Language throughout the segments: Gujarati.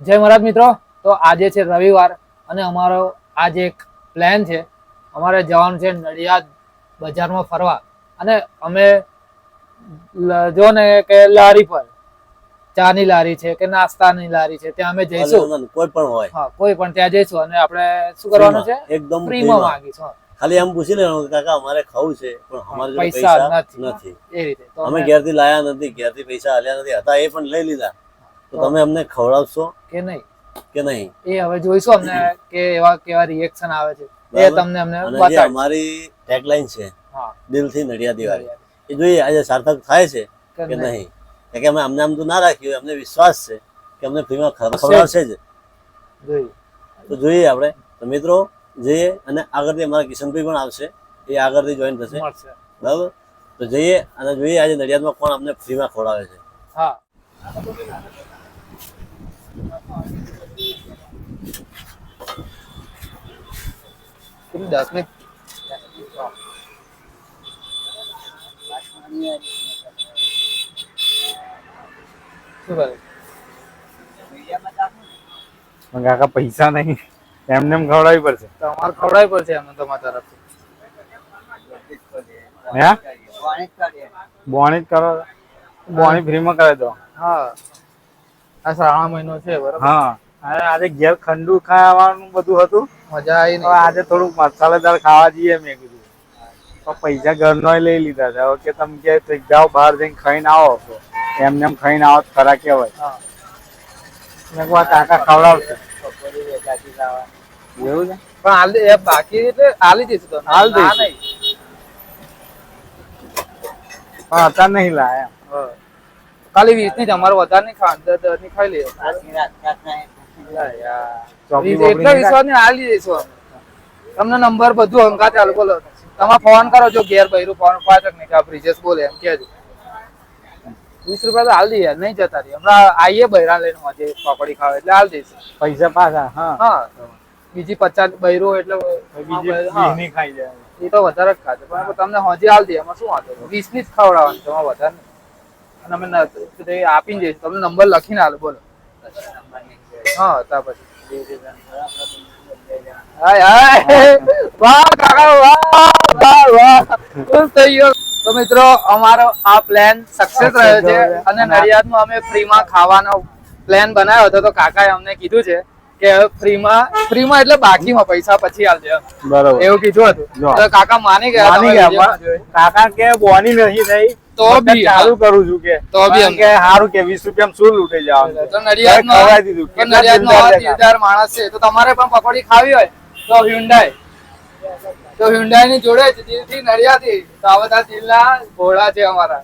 જય મહારાજ મિત્રો. તો આજે છે રવિવાર અને અમારો આજે એક પ્લાન છે અમારે જવાનું છે નડિયાદ બજારમાં ફરવા. અને અમે જો ને કે લારી પર ચાની લારી છે કે નાસ્તાની લારી છે ત્યાં અમે જઈશું. કોઈ પણ હોય. હા કોઈ પણ ત્યાં જઈશું અને આપણે શું કરવાનું છે? એકદમ ફ્રીમાં. માંગીશું ખાલી એમ પૂછી લેવાનું કે કાકા અમારે ખાવું છે પણ અમારે પૈસા નથી. એ રીતે. અમે- ઘેરથી લાયા નથી ઘેરથી પૈસા હાલ્યા નથી. હતા એ પણ લઈ લીધા. તો તમે અમને ખવડાવશો કે નહીં? કે નહીં? એ હવે જોઈશું અમને કે એવા કેવા રિએક્શન આવે છે. એ તમને અમને અને અમારી ટેગલાઈન છે હા. દિલથી નડિયા દિવાળી. એ જોઈએ આજે સાર્થક થાય છે કે નહીં. કે અમે અમને આમ તો ના રાખ્યું અમને વિશ્વાસ છે કે અમને ફ્રીમાં ખવડાવશે જ. તો જોઈએ આપણે. તો મિત્રો જઈએ અને આગળથી અમારા કિશનભાઈ પણ આવશે. એ આગળથી જોઈન થશે. બરાબર? તો જઈએ અને જોઈએ આજે નડિયાદમાં કોણ અમને ફ્રીમાં ખવડાવે છે. હા. શું કરે પણ કાકા પૈસા નહીં એમને એમ ખવડાવી પડશે તમારે ખવડાવી પડશે એમને તમારા તરફથી બોણી જ કરો બોણી ફ્રીમાં કરાવી દો હા આ શ્રાવણ મહિનો છે બરાબર હા આજે ઘેર ખંડુ ખાવાનું બધું હતું. મજા આવી તો આજે થોડુંક મસાલેદાર ખાવા જઈએ મેં કીધું. તો પૈસા ઘરનો લઈ લીધા છે. કે તમે કે જાઓ બહાર જઈને ખાઈને આવો. એમને એમ ખાઈને આવો ખરા કહેવાય. મેં કહું કાકા ખવડાવશે. એવું છે? પણ હાલ એ બાકી એટલે હાલી જઈશું તો. હાલ ના દઈશું. નહીં. પણ અત્યારે નહીં લાયા હા. ખાલી વીસની જ અમારે વધારે નહીં દસની ખાઈ લઈએ. એટલા નહીં વિશ્વાસની હાલી દઈશું તમને નંબર બધું અંકા ચાલુ બોલો તમે ફોન કરો જો ઘેર બૈરું ફોન પાછળ નહીં કે બ્રિજેશ બોલે એમ કેજો વીસ રૂપિયા તો હાલ દઈએ નહીં જતા રહી. હમણાં આઈએ બૈરા લઈને મજે પાપડી ખાવા એટલે હાલ દઈશું પૈસા પાછા હા. હા. બીજી પચાસ બૈરો એટલે બીજી ખાઈ જાય. એ તો વધારે જ ખાશે પણ તમને હજી હાલ દે એમાં શું વાંધો વીસની જ ખવડાવવાની છે વધારે અને અમે આપીને જઈશું. તમને નંબર લખીને હાલો બોલો. હા તા પછી. હાય હાય. વાહ કાકા વાહ વાહ વાહ. ખુશ થઈ ગયો? તો મિત્રો અમારો આ પ્લાન સક્સેસ રહ્યો છે અને નડિયાદમાં અમે ફ્રીમાં ખાવાનો પ્લાન બનાવ્યો હતો. તો કાકાએ અમને કીધું છે કે ફ્રીમાં ફ્રીમાં એટલે બાકીમાં પૈસા પછી આવજે બરાબર. એવું કીધું હતું. તો કાકા માની ગયા માની ગયા. કાકા કે બોની નહીં થઈ. તો બી, ચાલુ કરું છું કે. તો બી કે સારું કે 20 રૂપિયા શું લૂંટે જવાનું તો નડિયાદમાં ખવડાવી દીધું. કે નડિયાદ નો દિલદાર માણસ છે. તો તમારે પણ પકોડી ખાવી હોય તો હ્યુન્ડાઈ તો હ્યુન્ડાઈ ની જોડે જ દિલથી નડિયાદથી તો આ બધા દિલના ઘોડા છે અમારા.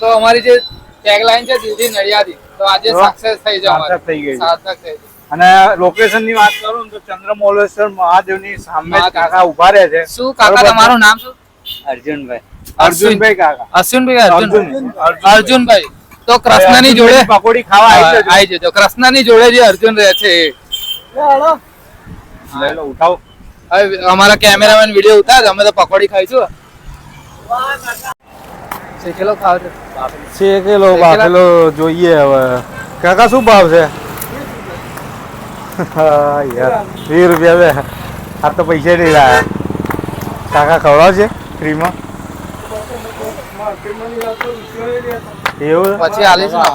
તો અમારી જે ટેગલાઈન છે દિલથી નડિયાદી. તો આજે સક્સેસ થઈ જાય અમારી. સાર્થક થઈ ગઈ. સાર્થક થઈ ગઈ. અને લોકેશનની વાત કરું ને તો ચંદ્રમોલેશ્વર મહાદેવની સામે કાકા ઊભા રહે છે. શું કાકા. તમારું નામ શું? અર્જુનભાઈ. અર્જુનભાઈ કાકા. અશ્વિનભાઈ અર્જુન. અર્જુન અર્જુનભાઈ. તો કૃષ્ણની જોડે પકોડી ખાવા આવી જજો. કૃષ્ણની જોડે જે અર્જુન રહે છે. ઉઠાવો. અમારા કેમેરામેન વીડિયો ઉતાર અમે તો પકોડી ખાઈશું. શેકેલો ખાવ શેકેલો બાફેલો જોઈએ હવે. કાકા શું ભાવ છે? હા યાર વીસ રૂપિયા બે. આ તો પૈસા નહીં રહ્યા કાકા ખવડાવશે? ફ્રીમાં? એવું? પછી આલીશું ને.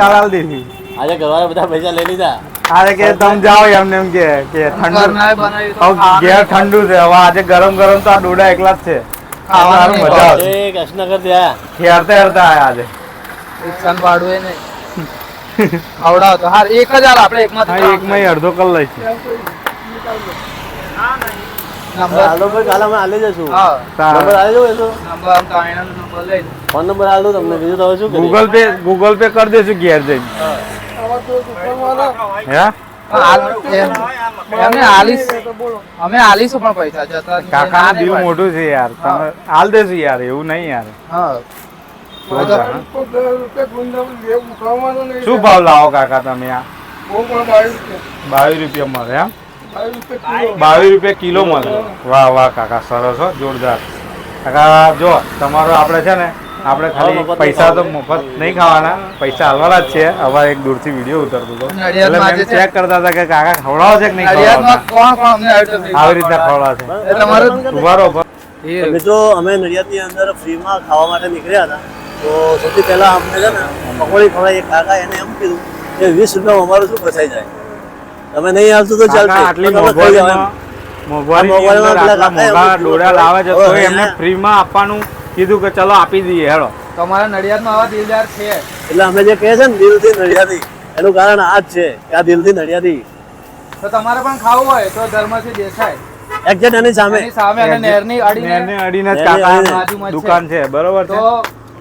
કાલ આલી દીધી આજે ઘરવાળા બધા પૈસા લઈ લીધા. અરે કે તમે જાઓ એમને એમ કે કે ઠંડુ ઘેર છે. હવે આજે ગરમ ગરમ તો આ ડોડા એકલા જ છે. ખાવાનું મજા આવશે કૃષ્ણનગરથી આયા ખેરતા હેરતા આયા આજે. એ નહીં. તો. હાર એક જ હાલ આપણે એકમાં એકમાં અડધો કલાક લઈશું. નંબર? કાલે અમે આલી જશું નંબર આલી નંબર ફોન આલી તમને બીજું તો શું ગૂગલ પે ગૂગલ પે કરી દેશું ઘેર જઈને. હે. હા, હાલ- એમ- એમને આલીશ અમે આલીશું પણ પૈસા જતા નહીં. ના કાકાનું નહીં દિલ મોટું છે યાર. તમે હાલ દેશું યાર એવું નહીં યાર. શું ભાવ લાવો કાકા તમે આ? બાવીસ રૂપિયા મળે એમ? બાવીસ રૂપિયા કિલો મળે. વાહ વાહ કાકા સરસ હો જોરદાર. કાકા જો તમારો આપણે છે ને આપણે ખાલી પૈસા તો મફત. નહીં ખાવાના પૈસા હાલવાના જ છે. હવે એક દૂરથી વીડિયો ઉતરતો હતો. એટલે ચેક કરતા હતા કે કાકા ખવડાવો છે કે નહીં? આવી રીતના ખવડાવે છે. એ તમારું ઉભારો મિત્રો અમે નડિયાદની અંદર ફ્રીમાં ખાવા માટે નીકળ્યા હતા. તો સૌથી પહેલા અમને છે ને પકોડી ખવડાવી કાકા એને એમ કીધું કે વીસ રૂપિયામાં અમારું શું ફસાઈ જાય? તમે નહીં આવશો તો ચાલશે. આટલી. મોંઘવારીમાં ડોડા લાવે છે તો એમને ફ્રીમાં આપવાનું કીધું કે ચલો આપી દઈએ હેડો તમારા નડિયાદમાં આવા દિલદાર છે. એટલે અમે જે કહે છે ને દિલથી નડિયાદી એનું કારણ આ જ છે કે આ દિલથી નડિયાદી. તો તમારે પણ ખાવું હોય તો ધર્મથી દેસાઈ. એક્ઝેક્ટ એની સામે. એની સામે અને નહેરની અડીને અડીને જ કાકા બાજુમાં દુકાન છે બરોબર તો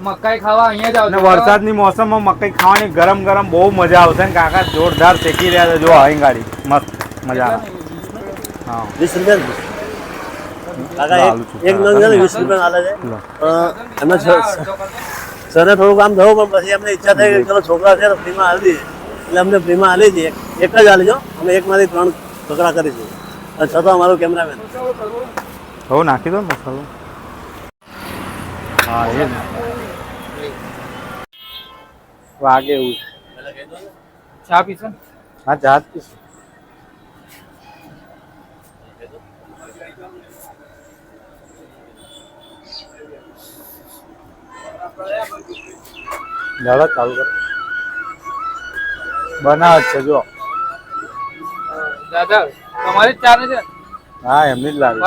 મકાઈ ખાવા અહીંયા જ અને વરસાદની મોસમમાં મકાઈ ખાવાની ગરમ ગરમ બહુ મજા આવશે ને કાકા જોરદાર શેકી રહ્યા છે. જો અહીં ગાડી. મસ્ત મજા આવે. હા. વીસ રૂપિયા જ. એક- નંગ વીસ રૂપિયા હાલે છે. છ- સરે થોડું કામ થયું પણ પછી એમને ઈચ્છા થઈ કે ચલો છોકરા છે ફ્રીમાં હાલી દઈએ. એટલે અમને ફ્રીમાં હાલી દઈએ. એક જ હાલીજો અમે એકમાંથી ત્રણ છોકરા કરીશું. અને છતાં અમારો કેમેરામેન. હવે નાખી દો ને મસાલો. હા એ ને વાગે એવું છે. ચા પીશો ને? હા જ પીશું. દાદા ચાલુ કરો બનાવે છે જો દાદા તમારી જ ચા નથી હા એમની જ લાગે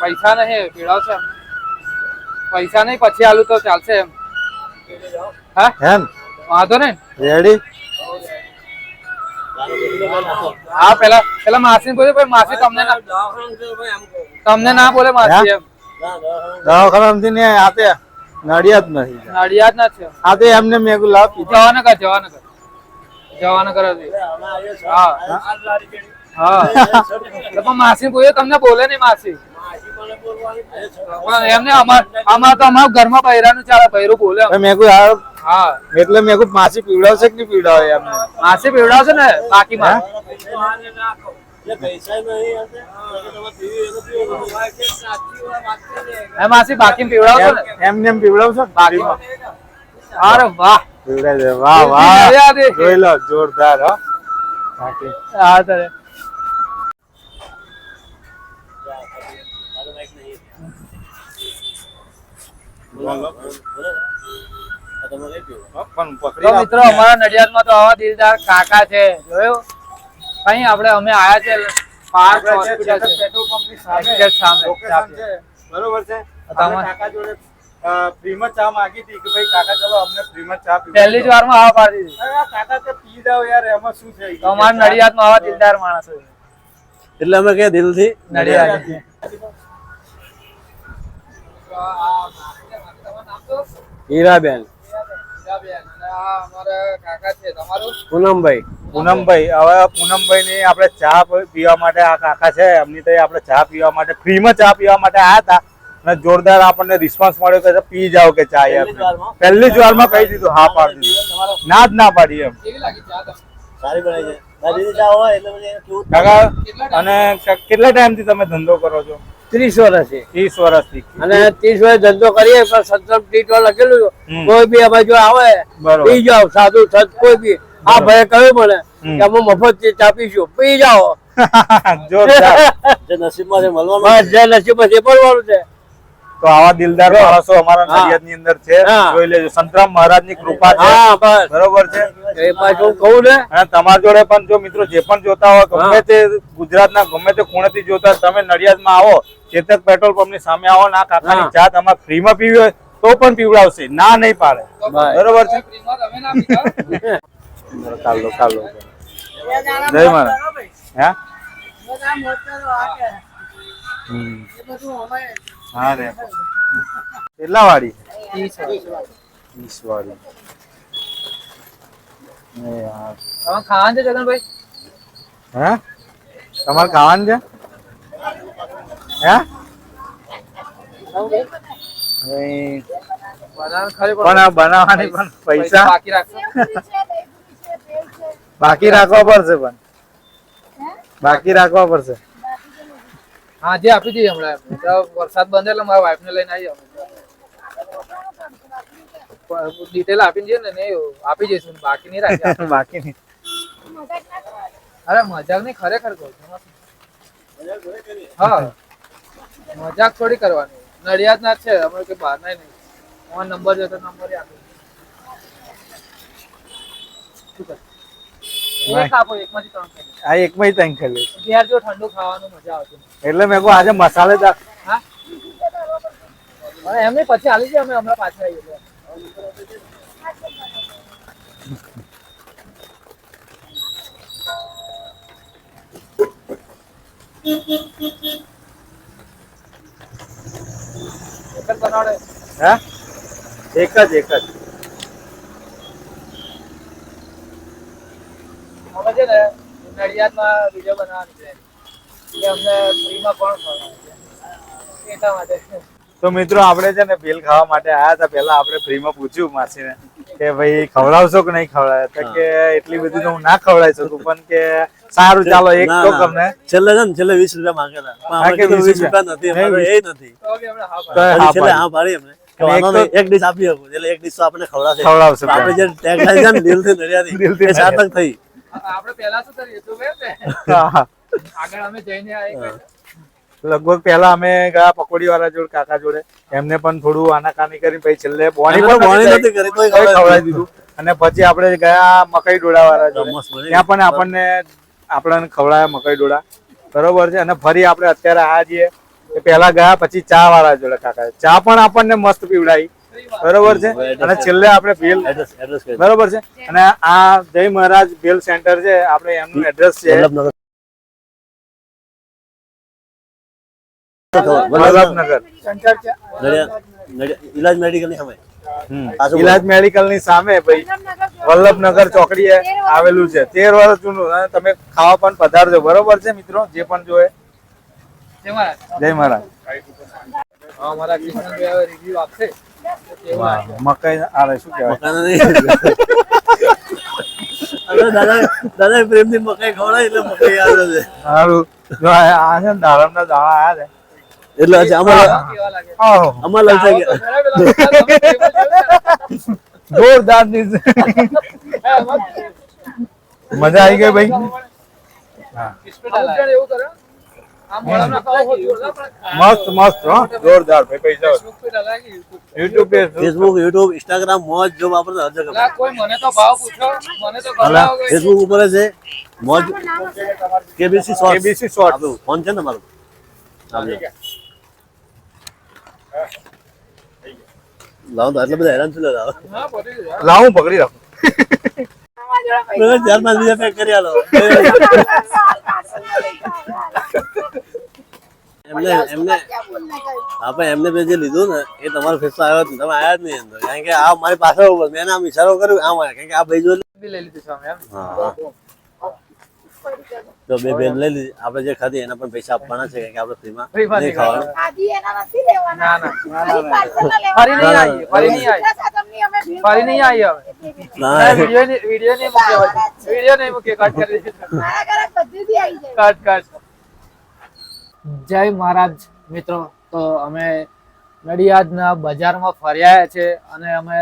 પૈસા નહીં પીડાવશે. પૈસા નહીં પછી આલું તો ચાલશે એમ હા એમ વાંધો નહીં. રેડી હા પેલા પેલા માસી બોલે ભાઈ માસી તમને ના તમને ના બોલે માસી એમ. દવાખાનાથી ને આતે નડિયાદ નથી નડિયાદ ના છે. આ તો એમને મેં કીધું લાવ જવાના કર જવાના કર જવાના કર હા. હા પણ માસી બોલે તમને બોલે નહીં માસી. એમને અમાર અમાર તો અમારા ઘરમાં બૈરાનું ચાલે બૈરું બોલે મેં આ હા એટલે મેં કીધું માસી પીવડાવશે કે નહીં પીવડાવે એમને માસી પીવડાવશે ને બાકીમાં પૈસા નહીં હશે તો તમારે પીવી હોય તો પીવો. એ માસી બાકી પીવડાવશો ને? એમ- એમને એમ પીવડાવશો ને? બાકીમાં અરે વાહ. પીવડાવી દે. વાહ વાહ. નડિયાદ એ. જોઈ લો જોરદાર હો. બાકી. હા તારે આ તો પકડી મિત્રો અમારા નડિયાદમાં તો આવા દિલદાર કાકા છે. જોયું? કઈ આપણે અમે આયા છે પાર્ક હોસ્પિટલ છે સામે. બરોબર છે? કાકા જોડે ફ્રીમાં ચા માંગી હતી કે ભાઈ કાકા ચલો અમને ફ્રીમાં ચા પીવા પહેલી જ વારમાં આવા પાડી દીધી. કાકા તો પી જાવ યાર એમાં શું છે? તો નડિયાદમાં આવા દિલદાર માણસો છે. એટલે અમે કે દિલથી? નડિયાદ. હીરાબેન. પૂનમભાઈ. પૂનમભાઈ હવે પૂનમભાઈ ની આપણે ચા પીવા માટે આ કાકા છે એમની તો આપણે ચા પીવા માટે ફ્રીમાં ચા પીવા માટે આયા હતા. અને જોરદાર આપણને રિસ્પોન્સ મળ્યો કે પી જાઓ કે ચા. યાર પહેલી જ વારમાં? કહી દીધું હા પાડી દીધું. ના જ ના પાડી એમ. કેવી લાગી ચા તમને? સારી બનાવી છે. કાકા અને કેટલા ટાઈમથી તમે ધંધો કરો છો? ત્રીસ વર્ષથી ત્રીસ વર્ષથી. અને ત્રીસ વર્ષ ધંધો કરીએ પણ સત્તર ટીટો લખેલું. કોઈ બી અમે જો આવે પી જાઓ સાધુ સત કોઈ બી. આ ભાઈ કહ્યું મને કે અમે મફતથી ચા પી જાઓ. જોરદાર. જે નસીબમાં છે મળવાનું જે નસીબ છે એ પડવાનું છે. તો આવા દિલદાર માણસો અમારા નડિયાદની અંદર છે. જોઈ લેજો. સંતરામ મહારાજની કૃપા છે. બરોબર છે? એ પાછું હું અને તમારા જોડે પણ જો મિત્રો જે પણ જોતા હોય ગમે તે તે ગુજરાતના ગમે તે ખૂણેથી જોતા તમે નડિયાદમાં આવો ચેતક પેટ્રોલ પંપની સામે આવો ના કાકાની. ચા તમારે ફ્રીમાં પીવી હોય તો પણ પીવડાવશે. ના નહીં પાડે. બરોબર છે ફ્રીમાં તમે ના પીતા? ચાલો ચાલો. જય મારા હે? હા રે. કેટલા વાળી? વીસ વાળી. એ યાર. તમે ખાવાનું છે જગનભાઈ? હે? તમારે ખાવાનું છે? હે? નહીં. બનાવવાનું પણ આ બનાવવાની પણ પૈસા બાકી રાખશો બાકી રાખવા પડશે પણ. બાકી રાખવા પડશે. હા જે આપી દઈએ હમણાં. વરસાદ બંધ એટલે મારા વાઈફ ને લઈને આવી ડિટેલ આપી દઈએ ને ને આપી જઈશું. બાકી નહીં રાખી બાકી નહીં. અરે મજાક નહીં ખરેખર કહું છું. હા. મજાક થોડી કરવાની. નડિયાદ ના જ છે અમે કે બહાર ના નહીં. અમારો નંબર જોતો નંબર આપી શું એક આપો એકમાંથી ત્રણ ખાઈ આ એકમાં ત્રણ ખાઈ લઈશું. ઘેર જો ઠંડુ ખાવાનું મજા આવતી. એટલે મેં કહું આજે મસાલેદાર હા? અને એમની પછી આલી જાય અમે હમણાં પાછા આવીએ જ હા? એક જ એક જ. અમે છે ને નડિયાદમાં વીડિયો બનાવવાની છે. એટલે અમને ફ્રીમાં કોણ એટલા માટે. તો મિત્રો આપણે છે ને ભેલ ખાવા માટે આયા હતા. પહેલા આપણે ફ્રીમાં પૂછ્યું માસીને કે ભાઈ ખવડાવશો કે નહીં ખવડાવે? કે એટલી બધી તો હું ના ખવડાવી શકું. પણ કે સારું ચાલો એક તો તમને છેલ્લે છે ને છેલ્લે વીસ રૂપિયા માંગેલા પણ હા, આપણે કે કીધું 20 વીસ રૂપિયા નથી અમારે એ નથી. છેલ્લે હા પાડી એમને. એક વાંધો તો- નહીં, એક ડીશ આપી શકું એટલે એક ડીશ તો આપણે ખવડાવશે. ખવડાવશે આપણે જે tagline છે ને દિલથી નડિયાદી, દિલથી સાર્થક થઈ. આપણે પહેલા શું કરીએ? તું બેસ ને. હા, હા. આગળ અમે જઈને આવી લગભગ પહેલા અમે ગયા પકોડી વાળા જોડે કાકા જોડે. એમને પણ થોડું આનાકાની કરી પછી છેલ્લે બોણી પણ બોણી નથી કરી, ખવડાવી ખવડાવી દીધું. અને પછી આપણે ગયા મકાઈ ડોળા વાળા જોડે. ત્યાં પણ આપણને આપણને ખવડાયા મકાઈ ડોળા બરોબર છે? અને ફરી આપણે અત્યારે આ જઈએ એ પહેલા ગયા પછી ચા વાળા જોડે કાકા. ચા પણ આપણને મસ્ત પીવડાવી. બરોબર છે? અને છેલ્લે આપણે ભેલ. બરોબર છે? અને આ જય મહારાજ ભેલ સેન્ટર છે આપણે એમનું એડ્રેસ છે. વલ્લભનગર. ઇલાજ મેડિકલની સામે. હમ. પાછું ઇલાજ મેડિકલની સામે ભાઈ વલ્લભનગર ચોકડીએ આવેલું છે. તેર વર્ષ જૂનું. અને તમે ખાવા પણ પધારજો. બરોબર છે મિત્રો? જે પણ જોએ જય મહારાજ. અમારા કિશનભાઈ આપશે? મકાઈ આરે શું કહેવાય? અરે દાદા દાદા પ્રેમથી મકાઈ ખવડાય એટલે મકાઈ આવે છે. સારું જો આ છે ને દાડમના દાણા આયા છે. એટલે હજી આમાં કેવા લાગે? આહો, આમાં લલચાઈ ગયા બરાબર, પેલા તમે table જોયું ને? જોરદાર dish. હા, એમાં મજા આવી ગઈ ભાઈ બિસ્કિટ હલાવે. એવું કરે? આમ મોઢામાં ખાઓ, હોત જોરદાર પણ મસ્ત મસ્ત હો જોરદાર ભાઈ પૈસા Facebook પર હલાવી કે YouTube? યુટ્યુબ પે ફેસબુક યુટ્યુબ ઇન્સ્ટાગ્રામ મોજ જો વાપરો હર જગ્યા અલા, કોઈ મને તો ભાવ પૂછો મને તો અલા, ગભરાવો કોઈ. ફેસબુક ઉપર છે Moj KBC short KBC short phone છે ને મારું આપજો. લાવો તો એટલે બધા હેરાન છું લાવો. હા, લાવું પકડી રાખું. ચાર પાંચ બીજા પેક કરી આલો. એમને એમને આપણે એમને બે જે લીધું ને એ તમારો ફેસ આવ્યો જ નહીં. તમે આવ્યા જ નહીં અંદર કારણ કે આ મારી પાસે મેં આમ ઈશારો કર્યો આમ આવ્યા. કારણ કે આ ભાઈ જો લઈ લીધું છે હા. તો બે બેન લઈ લીધી. આપણે જે ખાધી એના પણ પૈસા આપવાના છે કે આપણે ફ્રીમાં માં નહીં નહીં ખાવાનું. આજી એના નથી લેવાના. ના, ના. ખાલી parcel ના ફરી નહીં આવી ફરી નહીં ફરી હવે. ના. ના, વીડિયો નહીં- વીડિયો નહીં મૂકીએ હવે. વીડિયો કટ કરી મારા ઘરે બધેથી આવી જાય. કટ કટ જય મહારાજ મિત્રો. તો અમે નડિયાદના બજારમાં ફર્યા છે અને અમે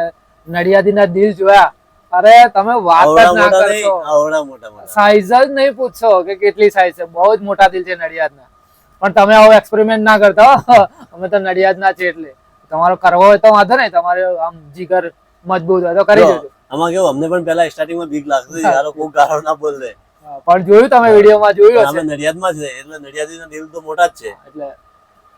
નડિયાદીના દિલ જોયા. અરે તમે વાત જ ના કરશો. આવડા મોટા મોટા. સાઈઝ જ નહીં પૂછશો કે કેટલી સાઈઝ છે. બહુ જ મોટા દિલ છે નડિયાદના. પણ તમે આવો એક્સપેરિમેન્ટ ના કરતા અમે તો નડિયાદના છે એટલે. તમારો કરવો હોય તો વાંધો નહીં. તમારે આમ જીગર મજબૂત હોય તો કરી દેજો. આમાં કેવું અમને પણ પેલા સ્ટાર્ટિંગમાં બીક લાગતી યાર કોઈ ગાળો ના બોલ. દે પણ જોયું તમે વિડીયોમાં જોયું અમે નડિયાદમાં છે એટલે નડિયાદીના દિલ તો મોટા જ છે. એટલે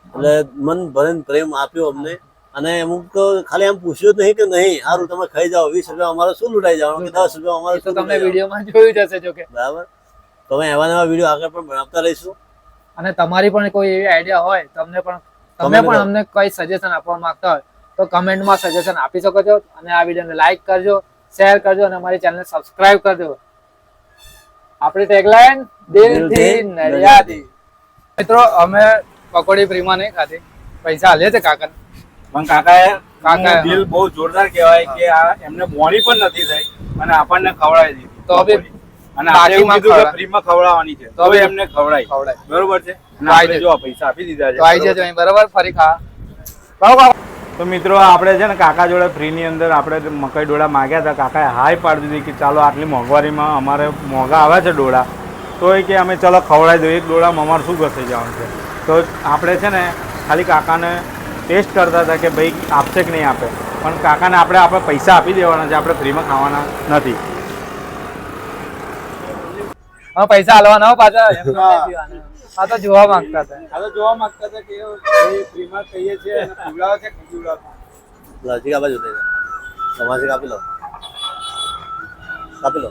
એટલે મન ભરેન પ્રેમ આપ્યો અમને. અને અમુક તો ખાલી એમ પૂછ્યું જ નહીં કે નહીં સારું તમે ખાઈ જાઓ વીસ રૂપિયા અમારે શું લૂંટાઈ જવાનું? કે દસ રૂપિયા અમારે શું તમને લૂંટાઈ વિડીયોમાં જોયું જશે જો કે. બરાબર. તો અમે એવા નવા વીડિયો આગળ પણ બનાવતા રહીશું. અને તમારી પણ કોઈ એવી આઈડિયા હોય તમને પણ તમે પણ અમને કોઈ સજેશન આપવા માંગતા હોય તો કમેન્ટમાં સજેશન આપી શકો છો અને આ વિડીયોને લાઈક કરજો શેર કરજો અને અમારી ચેનલ સબસ્ક્રાઇબ કરજો. આપણી ટેગલાઈન દિલથી દિલથી નડિયાદી. મિત્રો અમે પકોડી પ્રીમા નહીં ખાધી. પૈસા હાલે છે કાકા પણ કાકાએ કાકા દિલ બહુ જોરદાર કહેવાય કે આ એમને બોણી પણ નથી થઈ અને આપણને ખવડાવી દીધી. તો હવે અને આપણે એવું કીધું કે ફ્રીમાં ખવડાવવાની છે. તો હવે એમને ખવડાવી. ખવડાવી. બરોબર છે? આપણે જજો. જો પૈસા આપી દીધા છે. તો આવી જજો બરોબર? ફરી ખા. બરાબર તો મિત્રો આપણે છે ને કાકા જોડે ફ્રીની અંદર આપણે મકાઈ ડોળા માગ્યા હતા. કાકાએ હાય પાડી દીધી કે ચાલો આટલી મોંઘવારીમાં અમારે મોંઘા આવે છે ડોળા. તો એ કે અમે ચાલો ખવડાવી દઈએ. એક ડોળામાં અમારે શું ઘસાઈ જવાનું છે? તો આપણે છે ને ખાલી કાકાને ટેસ્ટ કરતા હતા કે ભાઈ આપશે કે નહીં આપે. પણ કાકાને આપણે આપણે પૈસા આપી દેવાના છે આપણે ફ્રીમાં ખાવાના નથી. હા પૈસા હાલવાના હો પાછા એમ આ તો જોવા માંગતા હતા. આ તો જોવા માંગતા હતા કે ફ્રીમાં કહીએ છીએ અને પીવડાવે છે કે પીવડાવતા પ્લાસ્ટિક આ બાજુ લઈ જાઓ કાપી લો. કાપી લો.